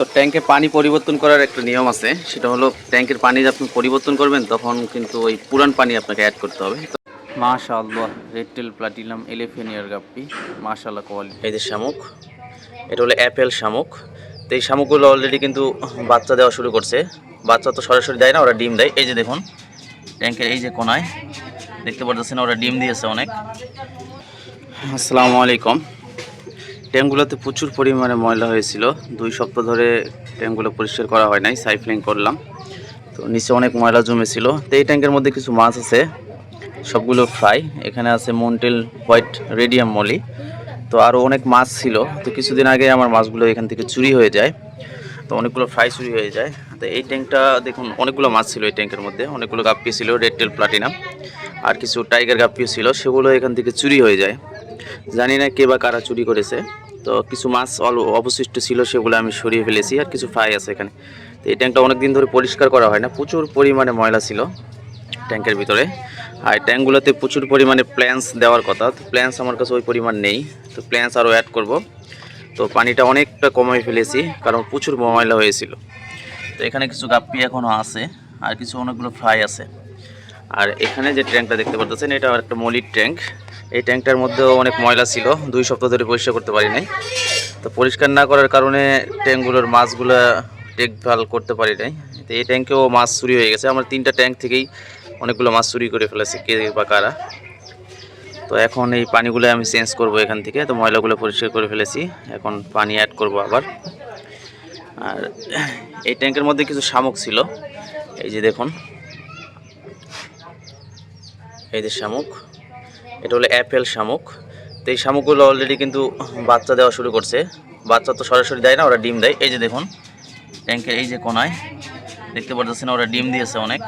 তো ট্যাঙ্কে পানি পরিবর্তন করার একটা নিয়ম আছে। সেটা হলো ট্যাঙ্কের পানি আপনি পরিবর্তন করবেন তখন কিন্তু ওই পুরান পানি আপনাকে অ্যাড করতে হবে। মাশাআল্লাহ রেডটেল প্লাটিনাম এলিফেনিয়ার গাপ্পি মাশাআল্লাহ কোয়ালিটি এই যে শামুক এটা হলো অ্যাপেল শামুক। তো এই শামুকগুলো অলরেডি কিন্তু বাচ্চা দেওয়া শুরু করছে। বাচ্চা তো সরাসরি দেয় না ওরা ডিম দেয়। এই যে দেখুন ট্যাঙ্কের এই যে কোনায় দেখতে পারতেছেন ওরা ডিম দিয়েছে অনেক। আসসালামু আলাইকুম। ট্যাঙ্কগুলোতে প্রচুর পরিমাণে ময়লা হয়েছিল। দুই সপ্তাহ ধরে ট্যাঙ্কগুলো পরিষ্কার করা হয় নাই সাইফলিং করলাম। তো নিচে অনেক ময়লা জমেছিল। তো এই ট্যাঙ্কের মধ্যে কিছু মাছ আছে, সবগুলো ফ্রাই। এখানে আছে মন্টেল হোয়াইট রেডিয়াম মলি। তো আরও অনেক মাছ ছিল। তো কিছুদিন আগে আমার মাছগুলো এখান থেকে চুরি হয়ে যায়। তো অনেকগুলো ফ্রাই চুরি হয়ে যায়। তো এই ট্যাঙ্কটা, দেখুন, অনেকগুলো মাছ ছিল এই ট্যাঙ্কের মধ্যে। অনেকগুলো গাপ্পি ছিল, রেড টেল প্লাটিনাম। আর কিছু টাইগার গাপ্পিও ছিল, সেগুলো এখান থেকে চুরি হয়ে যায়। জানি না কে বা কারা চুরি করেছে। তো কিছু মাছ অবশিষ্ট ছিল সেগুলো আমি সরিয়ে ফেলেছি আর কিছু ফ্রাই আছে এখানে। তো এই ট্যাঙ্কটা অনেক দিন ধরে পরিষ্কার করা হয় না, প্রচুর পরিমাণে ময়লা ছিল ট্যাঙ্কের ভিতরে। আর ট্যাঙ্কগুলোতে প্রচুর পরিমাণে প্ল্যান্স দেওয়ার কথা, তো প্ল্যান্স আমার কাছে ওই পরিমাণ নেই। তো প্ল্যান্স আরও অ্যাড করব। তো পানিটা অনেকটা কমাই ফেলেছি, কারণ প্রচুর ময়লা হয়েছিল। তো এখানে কিছু গাপ্পি এখনও আছে, আর কিছু অনেকগুলো ফ্রাই আছে। আর এখানে যে ট্যাঙ্কটা দেখতে পাচ্ছেন এটা একটা মলির ট্যাঙ্ক। এই ট্যাঙ্কটার মধ্যেও অনেক ময়লা ছিল। দুই সপ্তাহ ধরে পরিষ্কার করতে পারি নাই। তো পরিষ্কার না করার কারণে ট্যাঙ্কগুলোর মাছগুলো দেখভাল করতে পারি নাই। তো এই ট্যাঙ্কেও মাছ চুরি হয়ে গেছে। আমার তিনটা ট্যাঙ্ক থেকেই অনেকগুলো মাছ চুরি করে ফেলেছে, কে বা কারা। তো এখন এই পানিগুলো আমি চেঞ্জ করব এখান থেকে। তো ময়লাগুলো পরিষ্কার করে ফেলেছি। এখন পানি অ্যাড করব আবার। আর এই ট্যাঙ্কের মধ্যে কিছু শামুক ছিল। এই যে দেখুন। এই যে শামুক। এটা হলো অ্যাপেল শামুক। তো এই শামুকগুলো অলরেডি কিন্তু বাচ্চা দেওয়া শুরু করছে। বাচ্চা তো সরাসরি দেয় না, ওরা ডিম দেয়। এই যে দেখুন ট্যাঙ্কের এই যে কোনায়, দেখতে পারতেছেন ওরা ডিম দিয়েছে অনেক।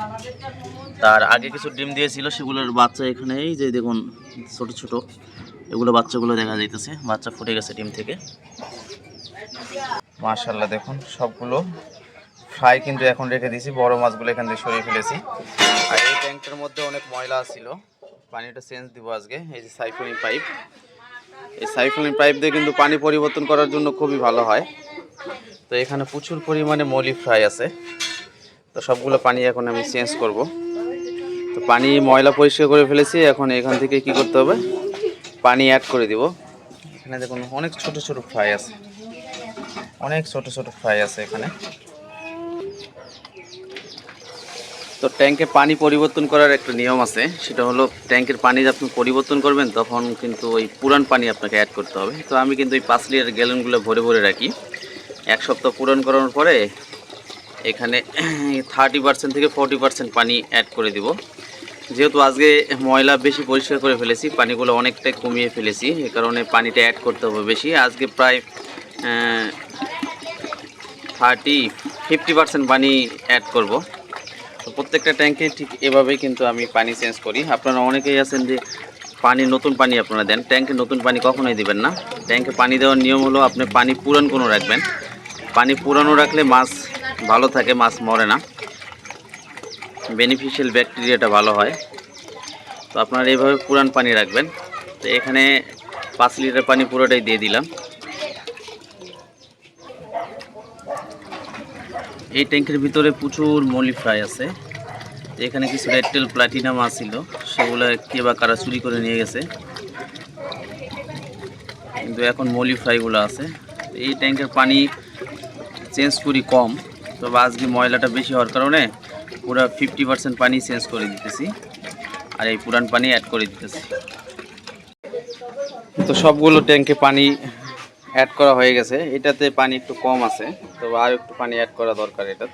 তার আগে কিছু ডিম দিয়েছিল, সেগুলোর বাচ্চা এখানে, এই যে দেখুন, ছোট ছোট, এগুলো বাচ্চাগুলো দেখা যাইতেছে। বাচ্চা ফুটে গেছে ডিম থেকে। মাশাল্লাহ দেখুন, সবগুলো ফ্রাই কিন্তু এখন রেখে দিয়েছি। বড় মাছগুলো এখান থেকে সরিয়ে ফেলেছি। আর এই ট্যাঙ্কটার মধ্যে অনেক ময়লা ছিল। পানিটা চেঞ্জ দিব আজকে, এই যে সাইফোনিং পাইপ এই সাইফোনিং পাইপ দিয়ে কিন্তু পানি পরিবর্তন করার জন্য খুবই ভালো হয়। তো এখানে প্রচুর পরিমাণে মলি ফ্রাই আছে। তো সবগুলো পানি এখন আমি চেঞ্জ করব। তো পানি ময়লা পরিষ্কার করে ফেলেছি, এখন এখান থেকে কি করতে হবে? পানি অ্যাড করে দিব। এখানে দেখুন, অনেক ছোট ছোট ফ্রাই আছে। অনেক ছোট ছোট ফ্রাই আছে এখানে। তো ট্যাঙ্কে পানি পরিবর্তন করার একটা নিয়ম আছে। সেটা হলো ট্যাঙ্কের পানি আপনি পরিবর্তন করবেন, তখন কিন্তু ওই পুরান পানি আপনাকে অ্যাড করতে হবে। তো আমি কিন্তু ওই পাঁচ লিটার গ্যালনগুলো ভরে ভরে রাখি। এক সপ্তাহ পূরণ করানোর পরে এখানে থার্টি পার্সেন্ট থেকে ফর্টি পার্সেন্ট পানি অ্যাড করে দিব। যেহেতু আজকে ময়লা বেশি পরিষ্কার করে ফেলেছি, পানিগুলো অনেকটাই কমিয়ে ফেলেছি, এ কারণে পানিটা অ্যাড করতে হবে বেশি। আজকে প্রায় থার্টি ফিফটি পার্সেন্ট পানি অ্যাড করব। তো প্রত্যেকটা ট্যাঙ্কে ঠিক এভাবেই কিন্তু আমি পানি চেঞ্জ করি। আপনারা অনেকেই আছেন যে পানি, নতুন পানি আপনারা দেন। ট্যাঙ্কে নতুন পানি কখনোই দিবেন না। ট্যাঙ্কে পানি দেওয়ার নিয়ম হলো আপনি পানি পুরান কোনো রাখবেন। পানি পুরানো রাখলে মাছ ভালো থাকে, মাছ মরে না। বেনিফিশিয়াল ব্যাকটেরিয়াটা ভালো হয়। তো আপনারা এইভাবে পুরান পানি রাখবেন। তো এখানে পাঁচ লিটার পানি পুরোটাই দিয়ে দিলাম। এই ট্যাঙ্কের ভিতরে প্রচুর মলি ফ্রাই আছে। এখানে কিছু রেডটেল প্লাটিনাম আসছিল সেগুলো কে বা কারা চুরি করে নিয়ে গেছে। কিন্তু এখন মলি ফ্রাইগুলো আছে। এই ট্যাঙ্কের পানি চেঞ্জ করি কম, তবে আজকে ময়লাটা বেশি হওয়ার কারণে পুরো ফিফটি পার্সেন্ট পানি চেঞ্জ করে দিতেছি, আর এই পুরান পানি অ্যাড করে দিতেছি। তো সবগুলো ট্যাঙ্কে পানি অ্যাড করা হয়ে গেছে। এটাতে পানি একটু কম আছে, তবে আর একটু পানি অ্যাড করা দরকার এটা